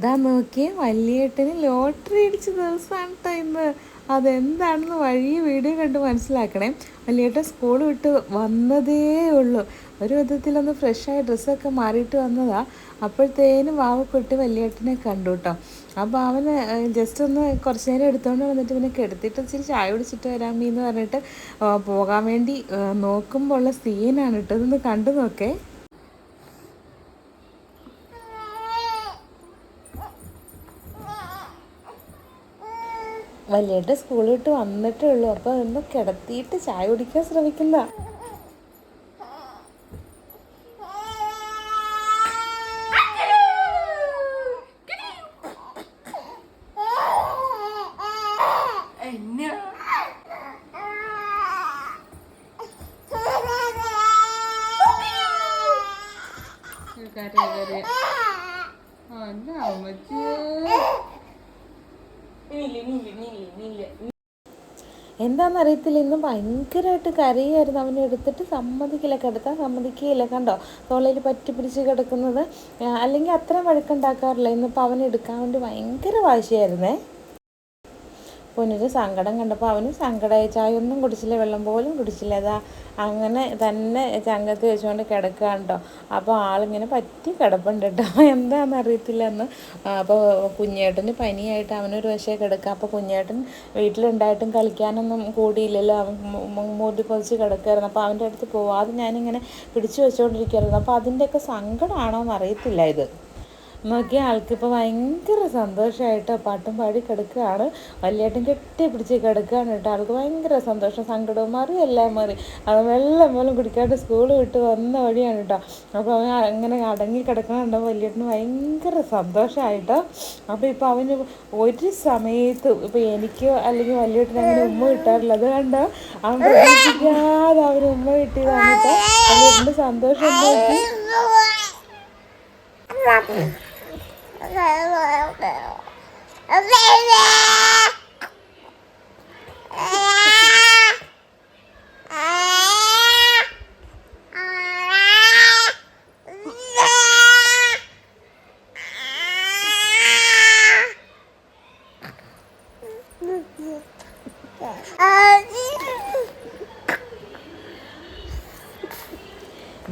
ഇതാ നോക്കിയേ വലിയേട്ടന് ലോട്ടറി അടിച്ച ദിവസമാണ് ടൈം അതെന്താണെന്ന് വഴി വീഡിയോ കണ്ട് മനസ്സിലാക്കണേ. വലിയേട്ടൻ സ്കൂൾ വിട്ട് വന്നതേ ഉള്ളൂ. ഒരു വിധത്തിലൊന്ന് ഫ്രഷായ ഡ്രസ്സൊക്കെ മാറിയിട്ട് വന്നതാ. അപ്പോഴത്തേനും വാവക്കുട്ടി വലിയേട്ടനെ കണ്ടു കേട്ടോ അപ്പോൾ അവന് ജസ്റ്റ് ഒന്ന് കുറച്ച് നേരം എടുത്തുകൊണ്ട് വന്നിട്ട് പിന്നെ കെടുത്തിട്ട് ഇച്ചിരി ചായ കുടിച്ചിട്ട് വരാമീ എന്ന് പറഞ്ഞിട്ട് പോകാൻ വേണ്ടി നോക്കുമ്പോൾ ഉള്ള സീനാണ് കേട്ടോ ഇതൊന്ന് കണ്ടു നോക്കേ. വലിയേട്ടൻ സ്കൂളിൽ വിട്ട് വന്നിട്ടേ ഉള്ളൂ. അപ്പോൾ ഒന്ന് കിടത്തിയിട്ട് ചായ കുടിക്കാൻ ശ്രമിക്കുന്ന. കരയ അമ്മച്ചേ എന്താണെന്നറിയത്തില്ല ഇന്ന് ഭയങ്കരമായിട്ട് കരയായിരുന്നു. അവനെ എടുത്തിട്ട് സമ്മതിക്കില്ല കിടത്താൻ സമ്മതിക്കുകയില്ല കണ്ടോ? തോളയിൽ പറ്റി പിടിച്ച് കിടക്കുന്നത്. അല്ലെങ്കിൽ അത്ര വഴക്കുണ്ടാക്കാറില്ല. ഇന്നിപ്പോൾ അവനെടുക്കാൻ വേണ്ടി ഭയങ്കര വാശിയായിരുന്നേ. പൊന്നിന് സങ്കടം കണ്ടപ്പോൾ അവനും സങ്കടമായി ചായ ഒന്നും കുടിച്ചില്ല വെള്ളം പോലും കുടിച്ചില്ല അതാ അങ്ങനെ തന്നെ ചങ്കത്ത് വെച്ചുകൊണ്ട് കിടക്കുകയാണ് കേട്ടോ അപ്പോൾ ആളിങ്ങനെ പറ്റി കിടപ്പുണ്ട് കേട്ടോ എന്താണെന്ന് അറിയത്തില്ല എന്ന് അപ്പോൾ കുഞ്ഞേട്ടന് പനിയായിട്ട് അവനൊരു വശേ കിടക്കുക അപ്പോൾ കുഞ്ഞേട്ടൻ വീട്ടിലുണ്ടായിട്ടും കളിക്കാനൊന്നും കൂടിയില്ലല്ലോ. അവൻ മൂടി പൊതിച്ച് കിടക്കുമായിരുന്നു അപ്പോൾ അവന്റെ അടുത്ത് പോവാതെ ഞാനിങ്ങനെ പിടിച്ചു വെച്ചുകൊണ്ടിരിക്കുകയായിരുന്നു അപ്പോൾ അതിന്റെയൊക്കെ സങ്കടമാണോ എന്ന് അറിയത്തില്ല ഇത്. നോക്കിയ ആൾക്കിപ്പോൾ ഭയങ്കര സന്തോഷമായിട്ട് പാട്ടും പാടി കിടക്കുകയാണ്. വലിയേട്ടൻ കെട്ടി പിടിച്ച് കിടക്കുകയാണ് കേട്ടോ. ആൾക്ക് ഭയങ്കര സന്തോഷം. സങ്കടവും മാറി എല്ലാം മാറി. അവൻ വെള്ളം പോലും കുടിക്കാണ്ട് സ്കൂൾ വിട്ട് വന്ന വഴിയാണ് കേട്ടോ. അപ്പോൾ അവൻ അങ്ങനെ അടങ്ങി കിടക്കണുണ്ടോ. വലിയേട്ടന് ഭയങ്കര സന്തോഷമായിട്ടോ അപ്പോൾ ഇപ്പോൾ അവന് ഒരു സമയത്ത് ഇപ്പോൾ എനിക്ക് അല്ലെങ്കിൽ വലിയേട്ടന് അങ്ങനെ ഉമ്മ കിട്ടാറില്ല അത് കണ്ടോ? അവൻ പ്രതീക്ഷിക്കാതെ അവന് ഉമ്മ കിട്ടിയതാണ് കേട്ടോ വലിയേട്ടന്റെ സന്തോഷം നോക്കി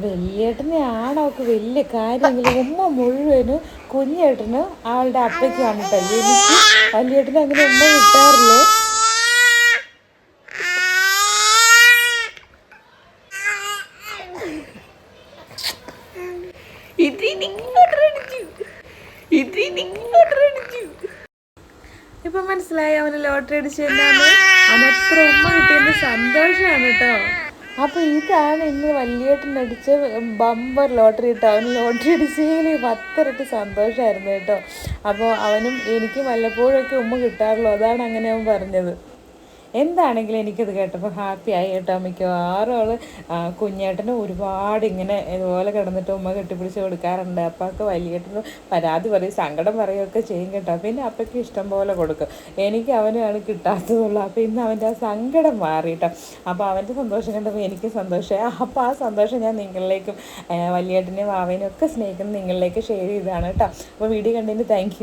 വലിയേട്ടനെയാണ് അവൾക്ക് വലിയ കാര്യമെങ്കിലും ഉമ്മ മുഴുവനും കുഞ്ഞേട്ടന് ആളുടെ അപ്പയ്ക്കാണ് കേട്ടോ എനിക്ക് വലിയേട്ടന് അങ്ങനെ ഉമ്മ കിട്ടാറില്ലേ? ഇപ്പൊ മനസ്സിലായി അവന് ലോട്ടറി അടിച്ചു അവൻ എത്ര ഉമ്മ കിട്ടിയെന്ന് സന്തോഷമാണ് കേട്ടോ. അപ്പോൾ ഇതാണ് ഇന്ന് വലിയേട്ടൻ അടിച്ച ബമ്പർ ലോട്ടറി കേട്ടോ അവന് ലോട്ടറി അടിച്ചതിൽ പത്തിരട്ടി സന്തോഷമായിരുന്നു കേട്ടോ. അപ്പോൾ അവനും എനിക്കും വല്ലപ്പോഴൊക്കെ ഉമ്മ കിട്ടാറുള്ളൂ. അതാണ് അങ്ങനെ അവൻ പറഞ്ഞത്. എന്താണെങ്കിലും എനിക്കത് കേട്ടപ്പോൾ ഹാപ്പി ആയി കേട്ടോ. മിക്കവാറും അവൾ കുഞ്ഞേട്ടന് ഒരുപാട് ഇങ്ങനെ ഇതുപോലെ കിടന്നിട്ട് ഉമ്മ കെട്ടിപ്പിടിച്ച് കൊടുക്കാറുണ്ട്. അപ്പൊക്കെ വലിയേട്ടന് പരാതി പറയും സങ്കടം പറയുകയൊക്കെ ചെയ്യും കേട്ടോ. പിന്നെ അപ്പയ്ക്ക് ഇഷ്ടം പോലെ കൊടുക്കും. എനിക്ക് അവനാണ് കിട്ടാത്തതുള്ളൂ. അപ്പോൾ ഇന്ന് അവന്റെ ആ സങ്കടം മാറി കേട്ടോ. അപ്പോൾ അവന്റെ സന്തോഷം കണ്ടപ്പോൾ എനിക്ക് സന്തോഷമായി. അപ്പോൾ ആ സന്തോഷം ഞാൻ നിങ്ങളിലേക്കും വലിയേട്ടനെയും വാവേനെയും ഒക്കെ സ്നേഹിക്കുന്ന നിങ്ങളിലേക്ക് ഷെയർ ചെയ്തതാണ് കേട്ടോ. അപ്പോൾ വീഡിയോ കണ്ടതിന് താങ്ക്